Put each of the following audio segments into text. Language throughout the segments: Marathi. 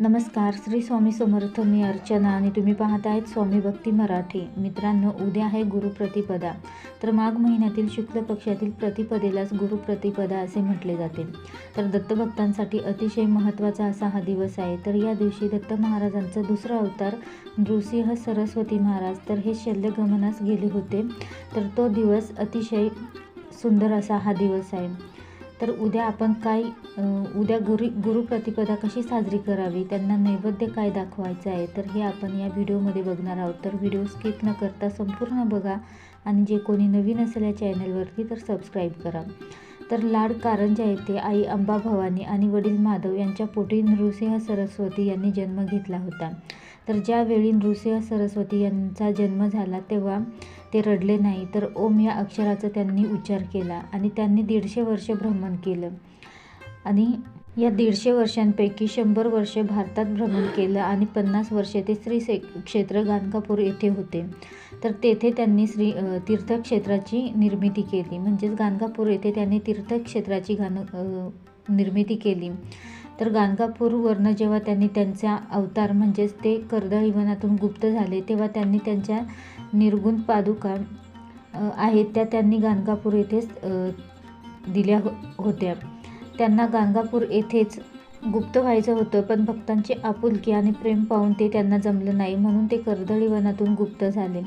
नमस्कार श्री स्वामी समर्थ मी अर्चना आणि तुम्ही पाहत आहेत स्वामी भक्ती मराठी. मित्रांनो उद्या आहे गुरुप्रतिपदा. तर माघ महिन्यातील शुक्ल पक्षातील प्रतिपदेलाच गुरुप्रतिपदा असे म्हटले जाते. तर दत्तभक्तांसाठी अतिशय महत्त्वाचा असा हा दिवस आहे. तर या दिवशी दत्त महाराजांचा दुसरा अवतार नृसिंह सरस्वती महाराज तर हे शल्यगमनास गेले होते. तर तो दिवस अतिशय सुंदर असा हा दिवस आहे. तर उद्या आपण काय उद्या गुरु गुरुप्रतिपदा कशी साजरी करावी त्यांना नैवेद्य काय दाखवायचं आहे तर हे आपण या व्हिडिओमध्ये बघणार आहोत. तर व्हिडिओ स्किप न करता संपूर्ण बघा आणि जे कोणी नवीन असेल या चॅनलवरती तर सबस्क्राईब करा. तर लाड कारंजा येथे आई अंबा भवानी आणि वडील माधव यांच्या पोटी नृसिंह सरस्वती यांनी जन्म घेतला होता. तर ज्यावेळी नृसिंह सरस्वती यांचा जन्म झाला तेव्हा ते रडले नाही तर ओम या अक्षराचा त्यांनी उच्चार केला आणि त्यांनी दीडशे वर्ष भ्रमण केलं. आणि या दीडशे वर्षांपैकी शंभर वर्षे भारतात भ्रमण केलं आणि पन्नास वर्षे ते श्री क्षेत्र गाणगापूर येथे होते. तर तेथे त्यांनी श्री तीर्थक्षेत्राची निर्मिती केली. म्हणजेच गाणगापूर येथे त्यांनी तीर्थक्षेत्राची गाण निर्मिती केली. तर गाणगापूरवरनं जेव्हा त्यांनी त्यांचा अवतार म्हणजेच ते कर्दळी वनातून गुप्त झाले तेव्हा त्यांनी त्यांच्या निर्गुण पादुका आहेत त्या त्यांनी गाणगापूर येथेच दिल्या हो होत्या. त्यांना गाणगापूर येथेच गुप्त व्हायचं होतं पण भक्तांची आपुलकी आणि प्रेम पाहून ते त्यांना जमलं नाही म्हणून ते कर्दळी वनातून गुप्त झाले.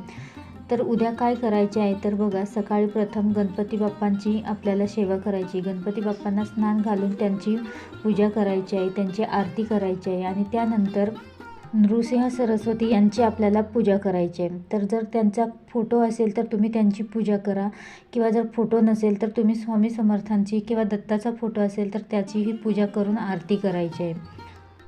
तर उद्या काय करायचे आहे? तर बघा सकाळी प्रथम गणपती बाप्पांची आपल्याला सेवा करायची. गणपती बाप्पांना स्नान घालून त्यांची पूजा करायची आहे त्यांची आरती करायची आहे आणि त्यानंतर नृसिंह सरस्वती यांची आपल्याला पूजा करायची आहे. तर जर त्यांचा फोटो असेल तर तुम्ही त्यांची पूजा करा. किंवा जर फोटो नसेल तर तुम्ही स्वामी समर्थांची किंवा दत्ताचा फोटो असेल तर त्याचीही पूजा करून आरती करायची आहे.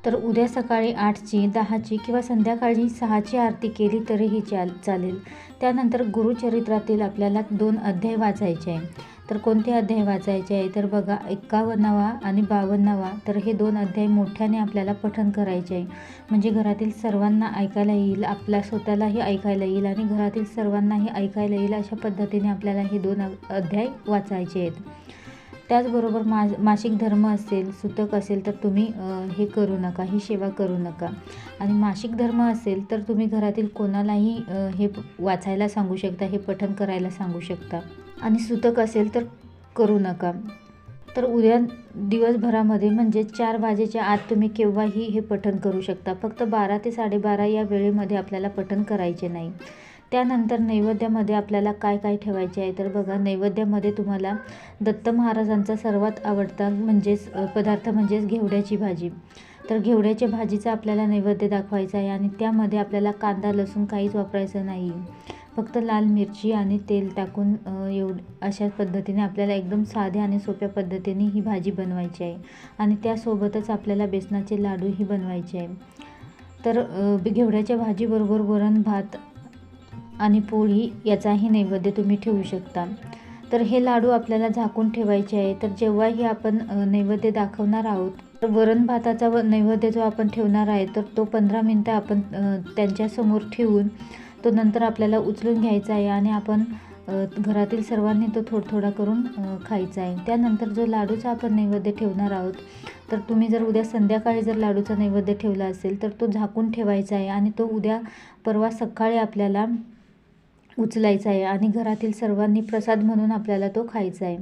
तर उद्या सकाळी आठची दहाची किंवा संध्याकाळी सहाची आरती केली तरीही चाल चालेल. त्यानंतर गुरुचरित्रातील आपल्याला दोन अध्याय वाचायचे आहे तर कोणते अध्याय वाचायचे आहे? तर बघा एक्कावन्नावा आणि बावन्नावा तर हे दोन अध्याय मोठ्याने आपल्याला पठन करायचे आहे. म्हणजे घरातील सर्वांना ऐकायला येईल आपल्या स्वतःलाही ऐकायला येईल आणि घरातील सर्वांनाही ऐकायला येईल अशा पद्धतीने आपल्याला हे दोन अध्याय वाचायचे आहेत. त्याचबरोबर मा मासिक धर्म असेल सुतक असेल तर तुम्ही हे करू नका ही सेवा करू नका. आणि मासिक धर्म असेल तर तुम्ही घरातील कोणालाही हे वाचायला सांगू शकता हे पठन करायला सांगू शकता. आणि सुतक असेल तर करू नका. तर उद्या दिवसभरामध्ये म्हणजे चार वाजेच्या आत तुम्ही केव्हाही हे पठण करू शकता. फक्त बारा ते साडेबारा या वेळेमध्ये आपल्याला पठण करायचे नाही. त्यानंतर नैवेद्यामध्ये आपल्याला काय काय ठेवायचे आहे? तर बघा नैवेद्यामध्ये तुम्हाला दत्त महाराजांचा सर्वात आवडता म्हणजेच पदार्थ म्हणजेच घेवड्याची भाजी. तर घेवड्याच्या भाजीचा आपल्याला नैवेद्य दाखवायचा आहे आणि त्यामध्ये आपल्याला कांदा लसूण काहीच वापरायचं नाही. फक्त लाल मिरची आणि तेल टाकून एव एवढ अशा पद्धतीने आपल्याला एकदम साध्या आणि सोप्या पद्धतीने ही भाजी बनवायची आहे. आणि त्यासोबतच आपल्याला बेसनाचे लाडूही बनवायचे आहे. तर घेवड्याच्या भाजीबरोबर वरण भात आणि पोळी याचाही नैवेद्य तुम्ही ठेवू शकता. तर हे लाडू आपल्याला झाकून ठेवायचे आहे. तर जेव्हाही आपण नैवेद्य दाखवणार आहोत तर वरण भाताचा व नैवेद्य जो आपण ठेवणार आहे तर तो पंधरा मिनटं आपण त्यांच्यासमोर ठेवून तो नंतर आपल्याला उचलून घ्यायचा आहे आणि आपण घरातील सर्वांनी तो थोडा थोडा करून खायचा आहे. त्यानंतर जो लाडूचा आपण नैवेद्य ठेवणार आहोत तर तुम्ही जर उद्या संध्याकाळी जर लाडूचा नैवेद्य ठेवला असेल तर तो झाकून ठेवायचा आहे आणि तो उद्या परवा सकाळी आपल्याला उचलायचा आहे आणि घरातील सर्वांनी प्रसाद म्हणून आपल्याला तो खायचा आहे.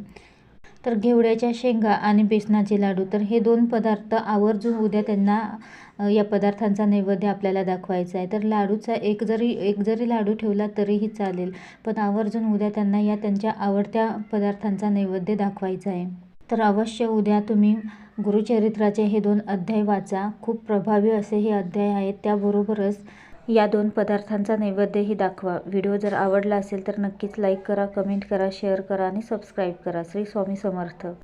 तर घेवड्याच्या शेंगा आणि बेसनाचे लाडू तर हे दोन पदार्थ आवर्जून उद्या त्यांना या पदार्थांचा नैवेद्य आपल्याला दाखवायचा आहे. तर लाडूचा एक जरी एक जरी लाडू ठेवला तरीही चालेल पण आवर्जून उद्या त्यांना या त्यांच्या आवडत्या पदार्थांचा नैवेद्य दाखवायचा आहे. तर अवश्य उद्या तुम्ही गुरुचरित्राचे हे दोन अध्याय वाचा. खूप प्रभावी असे हे अध्याय आहेत. त्याबरोबरच या दोन पदार्थांचा नैवेद्यही दाखवा. व्हिडिओ जर आवडला असेल तर नक्कीच लाईक करा कमेंट करा शेअर करा आणि सबस्क्राईब करा. श्री स्वामी समर्थ.